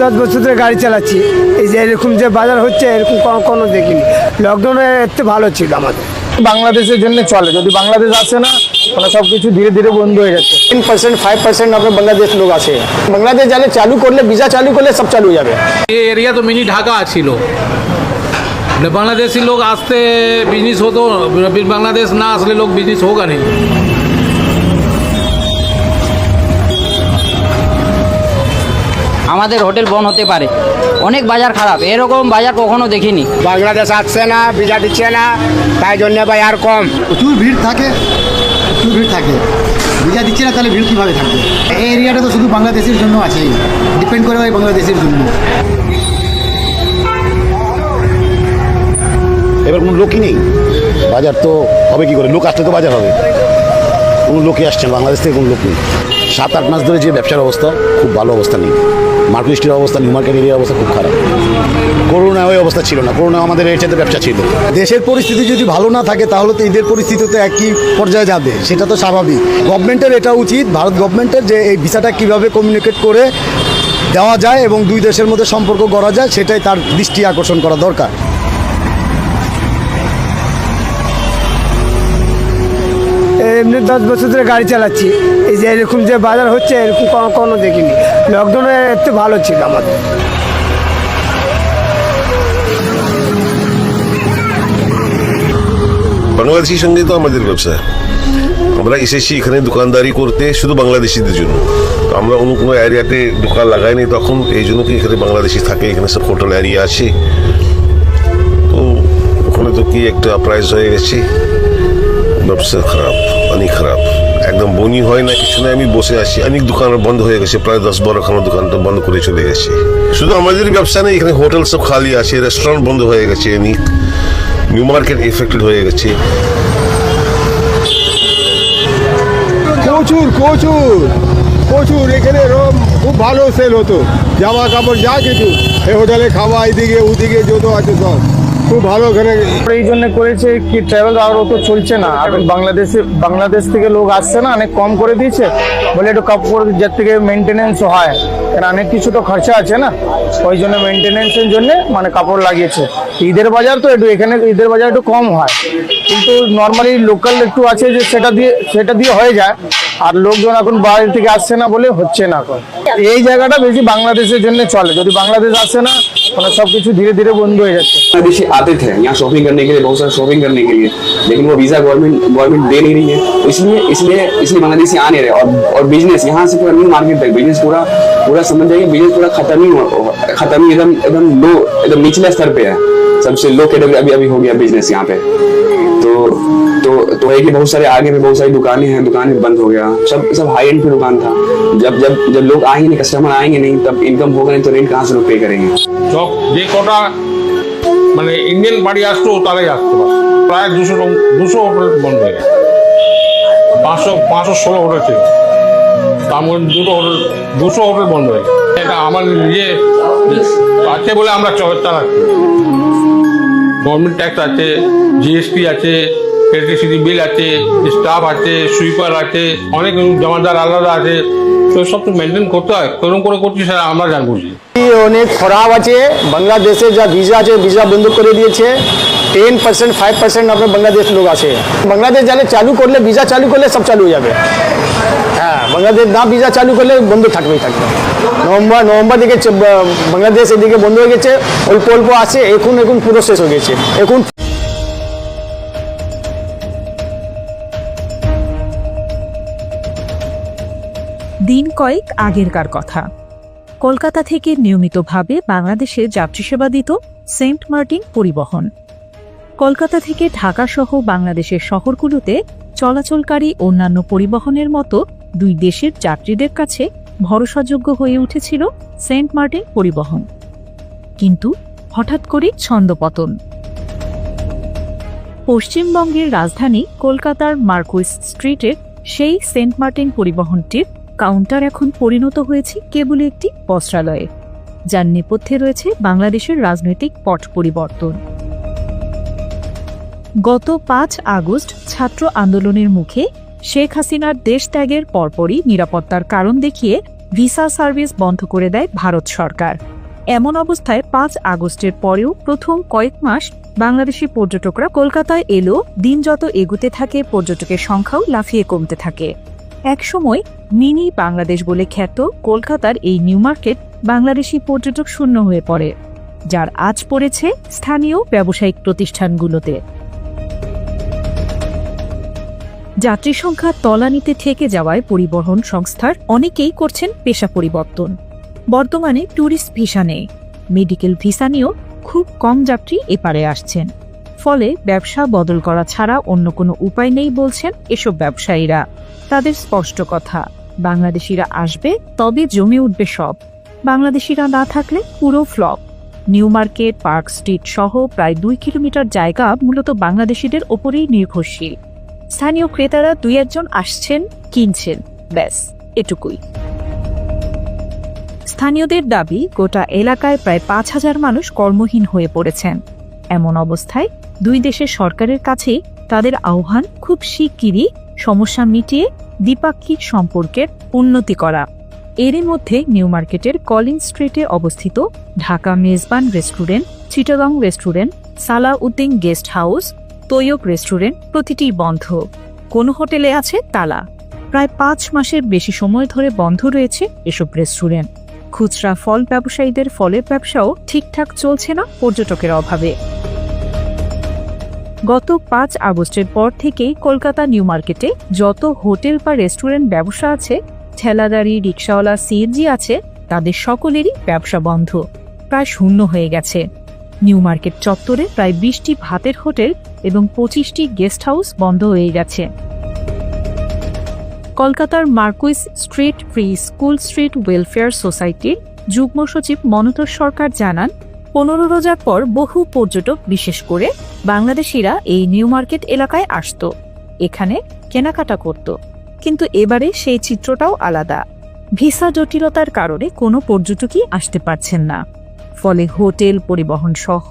দশ বছর ধরে গাড়ি চালাচ্ছি। এই যে এরকম যে বাজার হচ্ছে এরকম কোনো দেখিনি। লকডাউনে এত ভালো ছিল আমাদের। বাংলাদেশের জন্য চলে। যদি বাংলাদেশ আসে না তাহলে সব কিছু ধীরে ধীরে বন্ধ হয়ে যাচ্ছে। টেন পার্সেন্ট ফাইভ পার্সেন্ট আপনার বাংলাদেশ লোক আছে। বাংলাদেশ জানে চালু করলে ভিসা চালু করলে সব চালু যাবে। এই এরিয়া তো মিনি ঢাকা ছিল। মানে বাংলাদেশি লোক আসতে বিজনেস হতো বাংলাদেশ না আসলে লোক বিজনেস হোক না আমাদের হোটেল বন্ধ হতে পারে। অনেক বাজার খারাপ। এরকম বাজার কখনো দেখিনি। বাংলাদেশ আসছে না ভিসা দিচ্ছে না তাই জন্য ভাই আর কম। প্রচুর ভিড় থাকে প্রচুর ভিড় থাকে। ভিজা দিচ্ছে না তাহলে ভিড় কীভাবে থাকবে? এই এরিয়াটা তো শুধু বাংলাদেশের জন্য আছে। ডিপেন্ড করে ওই বাংলাদেশের জন্য। এবার কোনো লোকই নেই। বাজার তো হবে কি করে? লোক আসলে তো বাজার হবে। কোনো লোকই আসছে বাংলাদেশ থেকে কোনো লোক নেই। সাত, আট মাস ধরে যে ব্যবসার অবস্থা, খুব ভালো অবস্থা নেই। মার্কেট অবস্থা নিউ মার্কেট এরিয়ার অবস্থা খুব খারাপ। করোনা ওই অবস্থা ছিল না। করোনা আমাদের এর চাইতে ব্যবসা ছিল। দেশের পরিস্থিতি যদি ভালো না থাকে, তাহলে তো ঈদের পরিস্থিতি তো একই পর্যায়ে যাবে। সেটা তো স্বাভাবিক। গভর্নমেন্টের এটা উচিত, ভারত গভর্নমেন্টের যে এই ভিসাটা কীভাবে কমিউনিকেট করে দেওয়া যায় এবং দুই দেশের মধ্যে সম্পর্ক গড়া যায়, সেটাই তার দৃষ্টি আকর্ষণ করা দরকার। দশ বছর ধরে গাড়ি চালাচ্ছি। এই যে এরকম যে বাজার হচ্ছে, এরকম কোনো দেখিনি। লকডাউনে একটু ভালো ছিল আমাদের। বাংলাদেশি সঙ্গে তো আমাদের ব্যবসা। আমরা এসেছি এখানে দোকানদারি করতে শুধু বাংলাদেশিদের জন্য। আমরা অন্য কোনো এরিয়াতে দোকান লাগাইনি, তখন এই জন্য কি এখানে বাংলাদেশি থাকে, এখানে সব হোটেল এরিয়া আছে। তো ওখানে তো কি একটা প্রাইস হয়ে গেছে, ব্যবসা খারাপ। অনেক খারাপ। একদম বনি হয় না, কিছু না, আমি বসে আছি। অনেক দোকান বন্ধ হয়ে গেছে, প্রায় দশ বারো খানা দোকান তো বন্ধ করে চলে গেছে। শুধু আমাদের ব্যবসা নেই, এখানে হোটেল সব খালি আছে রেস্টুরেন্ট বন্ধ হয়ে গেছে নিউ মার্কেট এফেক্টেড হয়ে গেছে। প্রচুর প্রচুর প্রচুর এখানে খুব ভালো সেল হতো। জামা কাপড় যা কিছু, এই হোটেলে খাওয়া, এদিকে, ওদিকে যত আছে সব। খুব ভালো এখানে এই জন্য করেছে কি ট্রাভেল আর তো চলছে না। এখন বাংলাদেশে, বাংলাদেশ থেকে লোক আসছে না, অনেক কম করে দিয়েছে। বলে একটু কাপড় যার থেকে মেনটেনেন্স হয়। কারণ অনেক কিছু তো খরচা আছে না। ওই জন্য মেনটেনেন্সের জন্য মানে কাপড় লাগিয়েছে। ঈদের বাজার তো একটু এখানে, ঈদের বাজার একটু কম হয়। কিন্তু নর্মালি লোকাল একটু আছে যে সেটা দিয়ে সেটা দিয়ে হয়ে যায়। আর লোকজন এখন বাইরে থেকে আসছে না বলে হচ্ছে না এখন। এই জায়গাটা বেশি বাংলাদেশের জন্য চলে। যদি বাংলাদেশ আসে না মানে সব কিছু ধীরে ধীরে বন্ধ হয়ে যাচ্ছে। विदेशी आते थे। यहाँ शॉपिंग करने के लिए, बहुत सारे शॉपिंग करने के लिए। लेकिन वो वीज़ा गवर्नमेंट गवर्नमेंट दे नहीं रही है। इसलिए इसलिए इसलिए बांग्लादेशी आ नहीं रहे। और और बिज़नेस यहाँ से पूरा न्यू मार्केट तक। बिज़नेस पूरा पूरा समझ जाएगी बिज़नेस पूरा खत्म ही खत्म ही एकदम एकदम लो एकदम निचले स्तर पर है। सबसे लो कैटेगरी अभी अभी हो गया बिज़नेस यहाँ पे। तो तो तो है कि बहुत सारे आगे में बहुत सारी दुकानें हैं। दुकानें बंद हो गया। सब सब हाई एंड पे दुकान था। जब जब जब लोग आएँगे नहीं कस्टमर आएँगे नहीं, तब इनकम होगा नहीं तो रेंट कहाँ से लोग पे करेंगे? মানে ইন্ডিয়ান বাড়ি আসতো তারাই আসতো বাস। প্রায় দুশো দুশো হোটেল বন্ধ হয়ে গেছে পাঁচশো পাঁচশো ষোলো হোটেল ছিল তার মধ্যে দুটো হোটেল দুশো হোটেল বন্ধ হয়ে গেছে এটা আমার নিজে আছে বলে আমরা চল চালাচ্ছি গভর্নমেন্ট ট্যাক্স আছে জিএসটি আছে ইলেকট্রিসিটি বিল আছে স্টাফ আছে সুইপার আছে, অনেক জমাদার আলাদা আছে। তো সব তো মেনটেন করতে হয়। কেরম করে করছি স্যার আমরা জানব। অনেক খারাপ আছে বাংলাদেশে যা ভিসা আছে ভিসা বন্ধ করে দিয়েছে টেন পার্সেন্ট ফাইভ পার্সেন্ট আপনার বাংলাদেশ লোক আছে বাংলাদেশ যারা চালু করলে ভিসা চালু করলে সব চালু হয়ে যাবে হ্যাঁ বাংলাদেশ না ভিসা চালু করলে বন্ধ থাকবেই থাকবে নভেম্বর নভেম্বর দিকে বাংলাদেশ এদিকে বন্ধ হয়ে গেছে অল্প অল্প আছে এখন এখন পুরো শেষ হয়ে গেছে এখন দিন কয়েক আগেরকার কথা। কলকাতা থেকে নিয়মিতভাবে বাংলাদেশে যাত্রী সেবা দিত সেন্ট মার্টিন পরিবহন। কলকাতা থেকে ঢাকা সহ বাংলাদেশের শহরগুলোতে চলাচলকারী অন্যান্য পরিবহনের মতো দুই দেশের যাত্রীদের কাছে ভরসাযোগ্য হয়ে উঠেছিল সেন্ট মার্টিন পরিবহন। কিন্তু হঠাৎ করে ছন্দপতন। পশ্চিমবঙ্গের রাজধানী কলকাতার মার্কুইস স্ট্রিটের সেই সেন্ট মার্টিন পরিবহনটির কাউন্টার এখন পরিণত হয়েছে কেবল একটি বস্ত্রালয়ে, যার নেপথ্যে রয়েছে বাংলাদেশের রাজনৈতিক পট পরিবর্তন। গত পাঁচ আগস্ট ছাত্র আন্দোলনের মুখে শেখ হাসিনার দেশ ত্যাগের পরপরই নিরাপত্তার কারণ দেখিয়ে ভিসা সার্ভিস বন্ধ করে দেয় ভারত সরকার। এমন অবস্থায় পাঁচ আগস্টের পরেও প্রথম কয়েক মাস বাংলাদেশি পর্যটকরা কলকাতায় এলেও দিন যত এগুতে থাকে, পর্যটকের সংখ্যাও লাফিয়ে কমতে থাকে। একসময় মিনি বাংলাদেশ বলে খ্যাত, কলকাতার এই নিউ মার্কেট বাংলাদেশি পর্যটক শূন্য হয়ে পড়ে, যার আজ পড়েছে স্থানীয় ব্যবসায়িক প্রতিষ্ঠানগুলোতে। যাত্রী সংখ্যা তলানিতে থেকে যাওয়ায় পরিবহন সংস্থার অনেকেই করছেন পেশা পরিবর্তন। বর্তমানে ট্যুরিস্ট ভিসা নেই। মেডিকেল ভিসা নিয়েও খুব কম যাত্রী এপারে আসছেন। ফলে ব্যবসা বদল করা ছাড়া অন্য কোনো উপায় নেই বলছেন এসব ব্যবসায়ীরা। তাদের স্পষ্ট কথা, বাংলাদেশিরা আসবে তবে জমে উঠবে সব। বাংলাদেশিরা না থাকলে পুরো flop. New market, park street সহ প্রায় দুই কিলোমিটার জায়গা মূলত বাংলাদেশিদের ওপরেই নির্ভরশীল। স্থানীয় ক্রেতারা দুই একজন আসছেন, কিনছেন, ব্যাস, এটুকুই। স্থানীয়দের দাবি, গোটা এলাকায় প্রায় পাঁচ হাজার মানুষ কর্মহীন হয়ে পড়েছেন। এমন অবস্থায় দুই দেশের সরকারের কাছে তাদের আহ্বান খুব শিগগিরই সমস্যা মিটিয়ে দ্বিপাক্ষিক সম্পর্কের উন্নতি করা। এরই মধ্যে নিউ মার্কেটের কলিং স্ট্রিটে অবস্থিত Dhaka Mezban restaurant, Chittagong restaurant, Salauddin guest house Taiyab restaurant প্রতিটি বন্ধ। কোনো হোটেলে আছে তালা। প্রায় পাঁচ মাসের বেশি সময় ধরে বন্ধ রয়েছে এসব রেস্টুরেন্ট। খুচরা ফল ব্যবসায়ীদের ফলের ব্যবসাও ঠিকঠাক চলছে না পর্যটকের অভাবে। গত পাঁচ আগস্টের পর থেকেই কলকাতা নিউ মার্কেটে যত হোটেল বা রেস্টুরেন্ট ব্যবসা আছে ঠেলাগাড়ি রিক্সাওয়ালা, সিএনজি আছে, তাদের সকলেরই ব্যবসা বন্ধ। প্রায় শূন্য হয়ে গেছে। নিউ মার্কেট চত্বরে প্রায় বিশটি ভাতের হোটেল এবং পঁচিশটি গেস্ট হাউস বন্ধ হয়ে গেছে। কলকাতার Marquis street free school street welfare সোসাইটির যুগ্ম সচিব মনোতর সরকার জানান পনেরো রোজার পর বহু পর্যটক, বিশেষ করে বাংলাদেশিরা, এই নিউ মার্কেট এলাকায় আসত। এখানে কেনাকাটা করত। কিন্তু এবারে সেই চিত্রটাও আলাদা। ভিসা জটিলতার কারণে কোনো পর্যটকই আসতে পারছেন না। ফলে হোটেল পরিবহন সহ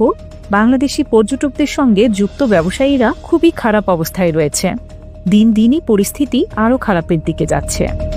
বাংলাদেশি পর্যটকদের সঙ্গে যুক্ত ব্যবসায়ীরা খুবই খারাপ অবস্থায় রয়েছে। দিন দিনই পরিস্থিতি আরও খারাপের দিকে যাচ্ছে।